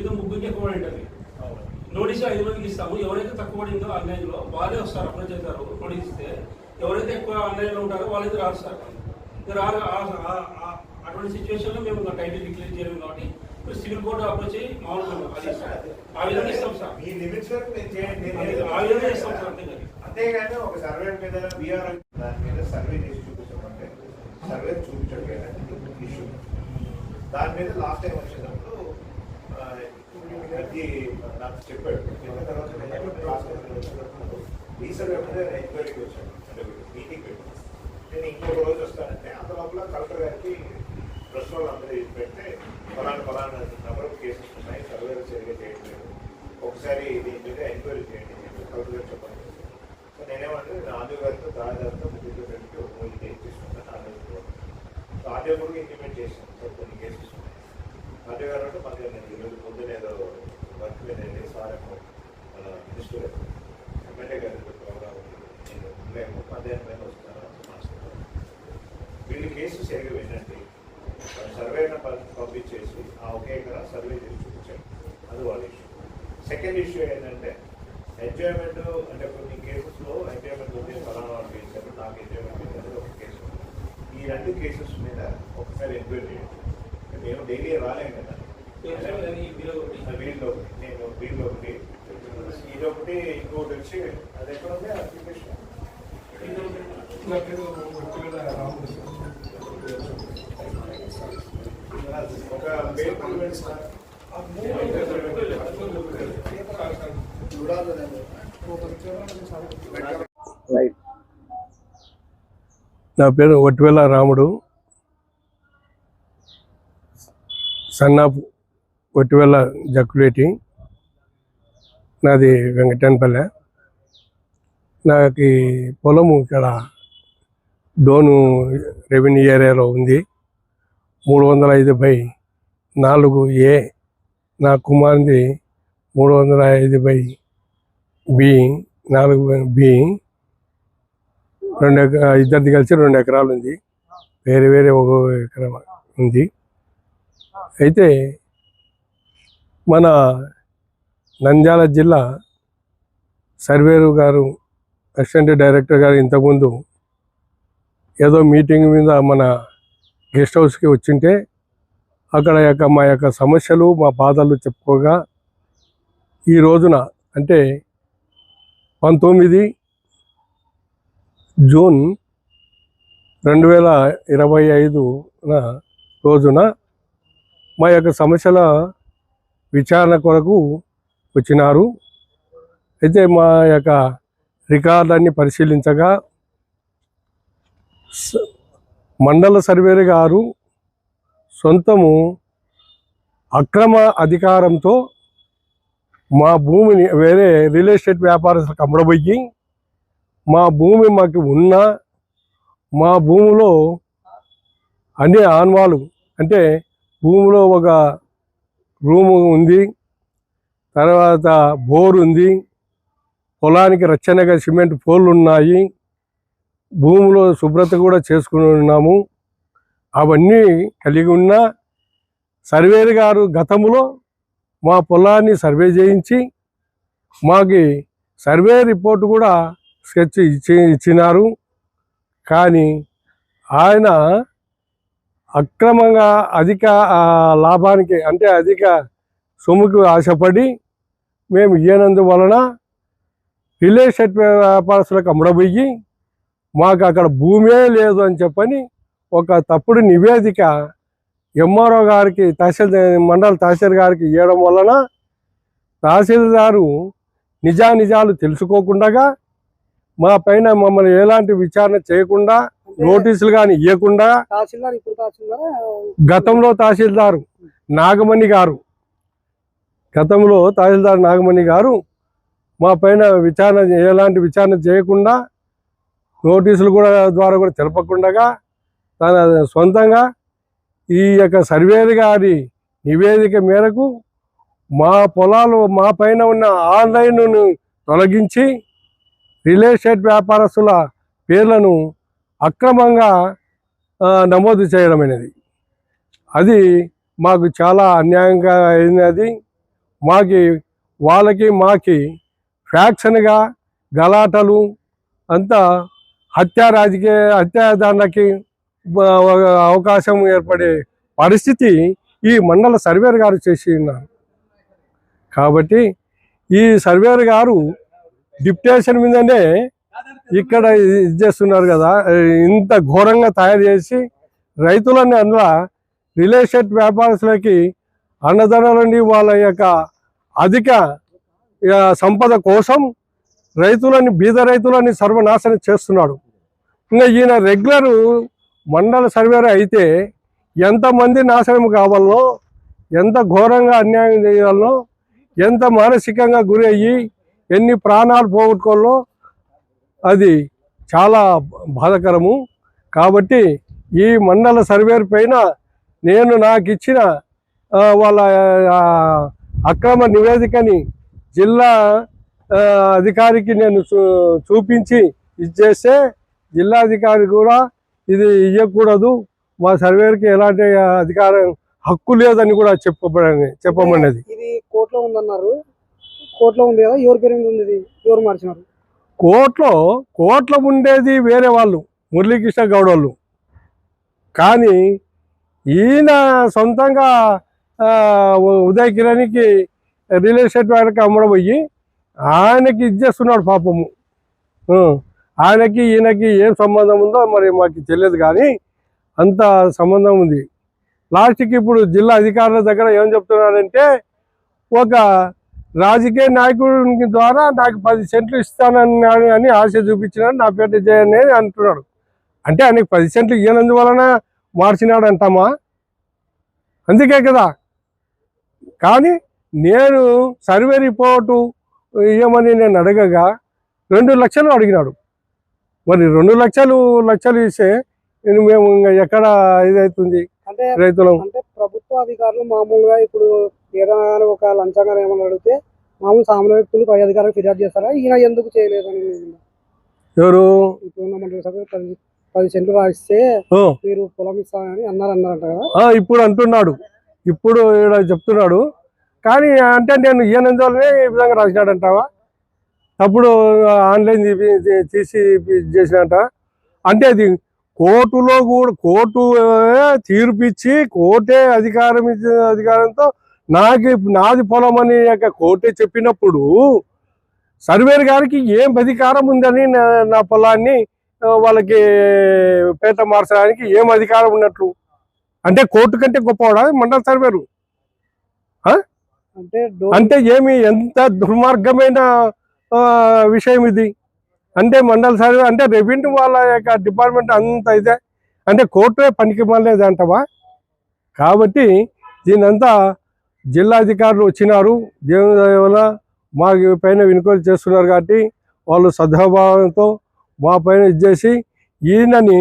మిగతా ముగ్గురికి ఎక్కువ ఉంటుంది నోటీస్ ఐదు మందికి ఇస్తాము. ఎవరైతే తక్కువ పడిందో ఆన్లైన్లో వాళ్ళే వస్తారు అప్లై చేస్తారు నోటీస్ ఇస్తే. ఎవరైతే ఎక్కువ ఆన్లైన్లో ఉంటారో వాళ్ళైతే ఇక రారు అటువంటి సిచ్యువేషన్లో మేము టైటిల్ డిక్లేర్ చేయలేము కాబట్టి సివిల్ కోర్టు అప్రోచ్ అయ్యి మామూలుగా అది సార్. ఆ విధంగా ఇస్తాం సార్. మీ లిమిట్స్ వరకు నేను చేయండి. నేను అది- ఏదో ఆ విధంగా ఇస్తాం సార్ అంతే అంతేగాని ఒక సర్వే మీద బీఆర్ దాని మీద సర్వే చేసి చూపించమంటే సర్వే చూపించడం ఇష్యూ దాని మీద లాస్ట్ టైం ఆ, నాకు చెప్పాడు. చెప్పిన తర్వాత నేను క్లాస్ వచ్చినప్పుడు ఈ ఎంక్వైరీకి వచ్చాను. అంటే మీటింగ్ పెట్టి. నేను ఇంకొక రోజు వస్తానంటే అంత లోపల కలెక్టర్ గారికి ప్రెస్ వాళ్ళు పెడితే ఫలానా ఫలానా నెంబర్ ఆఫ్ కేసెస్ ఉన్నాయి సర్వేలు సరిగ్గా చేయట్లేదు. ఒకసారి దీని మీద ఎంక్వైరీ చేయండి కలెక్టర్ గారు సో నేనేమంటే రాజు గారితో దాదాపుతో ముగ్గురు పెట్టి ఒక మూడు కేసు తీసుకుంటాను ఆర్డర్ సో ఆర్డర్ కూడా ఇంప్లిమెంట్ చేశాను. సార్ కొన్ని కేసెస్ ఉన్నాయి. ఆర్డర్ గారు అంటే మాకు నేను ఈరోజు పొద్దున ఏదో వర్క్ మీద వెళ్ళి సార్ ఏమో మన మినిస్టర్ గారు ఎమ్మెల్యే గారి ప్రోగ్రామ్ ఉంది మేము మధ్యాహ్నం పైన వస్తాను అని మాట్లాడుతున్నాను వీళ్ళు కేసు సరిగ్గా వినండి సర్వే పంపించేసి ఆ ఒకే ఎకరా సర్వే చేసి చూపించండి. అది వాళ్ళ ఇష్యూ. సెకండ్ ఇష్యూ ఏంటంటే ఎంజాయ్మెంట్ అంటే కొన్ని కేసెస్లో ఎంజాయ్మెంట్ ఉంది ఫలానా వాళ్ళు చేశారు నాకు ఎంజాయ్మెంట్ లేదు ఒక కేసు. ఈ రెండు కేసెస్ మీద ఒకసారి ఎంక్వైరీ చేయండి. మేము డైలీ రాలేం కదా. వీళ్ళు నేను వీళ్ళు ఒకటి. ఇది ఒకటి ఇంకొకటి వచ్చి అది ఎక్కడ ఉంది అప్లికేషన్ నా పేరు ఒట్టివేల రాముడు. సన్నాపు ఒట్టివేల జక్కులేటి. నాది వెంకటన్పల్లె. నాకు పొలము ఇక్కడ డోను రెవెన్యూ ఏరియాలో ఉంది. మూడు వందల ఐదు బై నాలుగు ఏ నా కుమారుది మూడు వందల ఐదు బై బి నాలుగు బి రెండు ఇద్దరిది కలిసి రెండు ఎకరాలు ఉంది వేరే వేరే ఒక ఎకరం ఉంది. అయితే మన నంద్యాల జిల్లా సర్వేరు గారు అసిస్టెంట్ డైరెక్టర్ గారు ఇంతకుముందు ఏదో మీటింగ్ మీద మన గెస్ట్ హౌస్కి వచ్చింటే అక్కడ యొక్క మా యొక్క సమస్యలు మా బాధలు చెప్పుకోగా ఈ రోజున అంటే పంతొమ్మిది జూన్ రెండు వేల ఇరవై ఐదున రోజున మా యొక్క సమస్యల విచారణ కొరకు వచ్చినారు. అయితే మా యొక్క రికార్డులన్నీ పరిశీలించగా స- మండల సర్వేరు గారు సొంతము అక్రమ అధికారంతో మా భూమిని వేరే రియల్ ఎస్టేట్ వ్యాపారస్తులకు అమ్మడబోయి మా భూమి మాకు ఉన్న మా భూమిలో అన్ని ఆన్వాలు అంటే భూమిలో ఒక రూము ఉంది తర్వాత బోర్ ఉంది పొలానికి రచ్చనగా సిమెంట్ పోళ్ళు ఉన్నాయి భూమిలో శుభ్రత కూడా చేసుకుని ఉన్నాము. అవన్నీ కలిగి ఉన్న సర్వేర్ గారు గతంలో మా పొలాన్ని సర్వే చేయించి మాకి సర్వే రిపోర్ట్ కూడా స్కెచ్ ఇచ్చి ఇచ్చినారు. కానీ ఆయన అక్రమంగా అధిక లాభానికి అంటే అధిక సొమ్ముకు ఆశపడి మేము ఇయ్యనందు వలన రియల్ ఎస్టేట్ వ్యాపారస్తులకు అమ్మడబోయి మాకు అక్కడ భూమే లేదు అని చెప్పని ఒక తప్పుడు నివేదిక ఎంఆర్ఓ గారికి తహసీల్దార్ మండల తహసీల్ గారికి ఇవ్వడం వలన తహసీల్దారు నిజానిజాలు తెలుసుకోకుండా మా పైన మమ్మల్ని ఎలాంటి విచారణ చేయకుండా నోటీసులు కానీ ఇవ్వకుండా గతంలో తహసీల్దారు నాగమణి గారు గతంలో తహసీల్దార్ నాగమణి గారు మా పైన విచారణ ఎలాంటి విచారణ చేయకుండా నోటీసులు కూడా ద్వారా కూడా తెలపకుండా తన సొంతంగా ఈ యొక్క సర్వేది గారి నివేదిక మేరకు మా పొలాలు మా పైన ఉన్న ఆన్లైన్ను తొలగించి రియల్ ఎస్టేట్ వ్యాపారస్తుల పేర్లను అక్రమంగా నమోదు చేయడం అనేది. అది మాకు చాలా అన్యాయంగా అయినది మాకి వాళ్ళకి మాకి ఫ్యాక్షన్గా గలాటలు అంతా హత్య రాజకీయ హత్యాదానికి అవకాశం ఏర్పడే పరిస్థితి ఈ మండల సర్వేర్ గారు చేసి ఉన్నారు. కాబట్టి ఈ సర్వేర్ గారు డిప్టేషన్ మీదనే ఇక్కడ ఇది చేస్తున్నారు కదా ఇంత ఘోరంగా తయారు చేసి రైతులని అందులో రియల్ ఎస్టేట్ వ్యాపారస్తులకి అన్నదానాలని వాళ్ళ యొక్క అధిక సంపద కోసం రైతులని బీద రైతులని సర్వనాశనం చేస్తున్నాడు. ఇంకా ఈయన రెగ్యులర్ మండల సర్వేర్ అయితే ఎంతమంది నాశనం కావాలో ఎంత ఘోరంగా అన్యాయం చేయాలో ఎంత మానసికంగా గురి అయ్యి ఎన్ని ప్రాణాలు పోగొట్టుకోవాలో అది చాలా బాధకరము. కాబట్టి ఈ మండల సర్వేర్ పైన నేను నాకు ఇచ్చిన వాళ్ళ అక్రమ నివేదికని జిల్లా అధికారికి నేను చూపించి ఇచ్చేస్తే జిల్లా అధికారి కూడా ఇది ఇవ్వకూడదు మా సర్వేర్కి ఎలాంటి అధికారం హక్కు లేదని కూడా చెప్పబడి చెప్పమన్నది. ఇది కోర్టులో ఉందన్నారు. కోర్టులో ఉంది కదా ఎవరి పేరు ఉంది ఎవరు మార్చినారు? కోర్టులో కోర్టులో ఉండేది వేరే వాళ్ళు మురళీకృష్ణ గౌడ్ వాళ్ళు కానీ ఈయన సొంతంగా ఉదయ్ కిరణ్కి రియల్ ఎస్టేట్ వారికి అమ్మడబోయి ఆయనకి ఇచ్చేస్తున్నాడు పాపము. ఆయనకి ఈయనకి ఏం సంబంధం ఉందో మరి మాకు తెలియదు కానీ అంత సంబంధం ఉంది. లాస్ట్కి ఇప్పుడు జిల్లా అధికారుల దగ్గర ఏం చెప్తున్నాడంటే ఒక రాజకీయ నాయకుడి ద్వారా నాకు పది సెంట్లు ఇస్తానని అని ఆశ చూపించినాడు నా పేట చేయని అంటున్నాడు. అంటే ఆయనకి పది సెంట్లు ఇవ్వనందువలన మార్చినాడు అంటామా అందుకే కదా. కానీ నేను సర్వే రిపోర్టు ఇవ్వమని నేను అడగగా రెండు లక్షలు అడిగినాడు. మరి రెండు లక్షలు లక్షలు ఇస్తే నేను మేము ఇంకా ఎక్కడ ఇదవుతుంది అంటే రైతులం? అంటే ప్రభుత్వ అధికారులు మామూలుగా ఇప్పుడు ఏదైనా ఒక లంచంగా ఏమైనా అడిగితే మామూలు సామాన్య వ్యక్తులు పై అధికారులకు ఫిర్యాదు చేస్తారా? ఈయన ఎందుకు చేయలేదని ఎవరు? ఇప్పుడు ఉన్న మండలి సభ్యులు పది పది సెంట్లు రాయిస్తే మీరు పొలం ఇస్తామని అన్నారు అన్నారంట కదా ఇప్పుడు అంటున్నాడు. ఇప్పుడు చెప్తున్నాడు. కానీ అంటే నేను ఈయనందువల్లనే ఈ విధంగా రాసినాడంటావా? తప్పుడు ఆన్లైన్ తీపి- తీసి చేసినట్ట అంటే అది కోర్టులో కూడా కోర్టు తీర్పిచ్చి కోర్టే అధికారం ఇచ్చిన అధికారంతో నాకు నాది పొలం అని యొక్క కోర్టే చెప్పినప్పుడు సర్వేర్ గారికి ఏం అధికారం ఉందని నా- నా పొలాన్ని వాళ్ళకి పేట మార్చడానికి ఏం అధికారం ఉన్నట్లు? అంటే కోర్టు కంటే గొప్పవాడా మండల సర్వేరు? అంటే ఏమి ఎంత దుర్మార్గమైన విషయం ఇది? అంటే మండల సర్వే అంటే రెవెన్యూ వాళ్ళ యొక్క డిపార్ట్మెంట్ అంత అయితే అంటే కోర్టే పనికి మాలేదు అంటవా? కాబట్టి దీనంతా జిల్లా అధికారులు వచ్చినారు. దేవుని వల్ల మా పైన వెనుకలు చేస్తున్నారు కాబట్టి వాళ్ళు సద్భావంతో మా పైన ఇచ్చేసి ఈయనని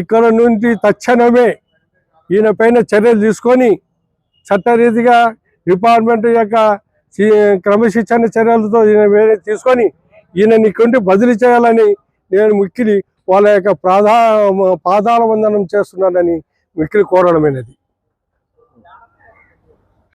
ఇక్కడ నుండి తక్షణమే ఈయన పైన చర్యలు తీసుకొని చట్టరీతిగా డిపార్ట్మెంట్ యొక్క క్రమశిక్షణ చర్యలతో ఈయన తీసుకొని ఈయనని కొంటే బదిలీ చేయాలని నేను మిక్కిలి వాళ్ళ యొక్క ప్రాధా పాదాల వందనం చేస్తున్నానని మిక్కిలి కోరడమైనది.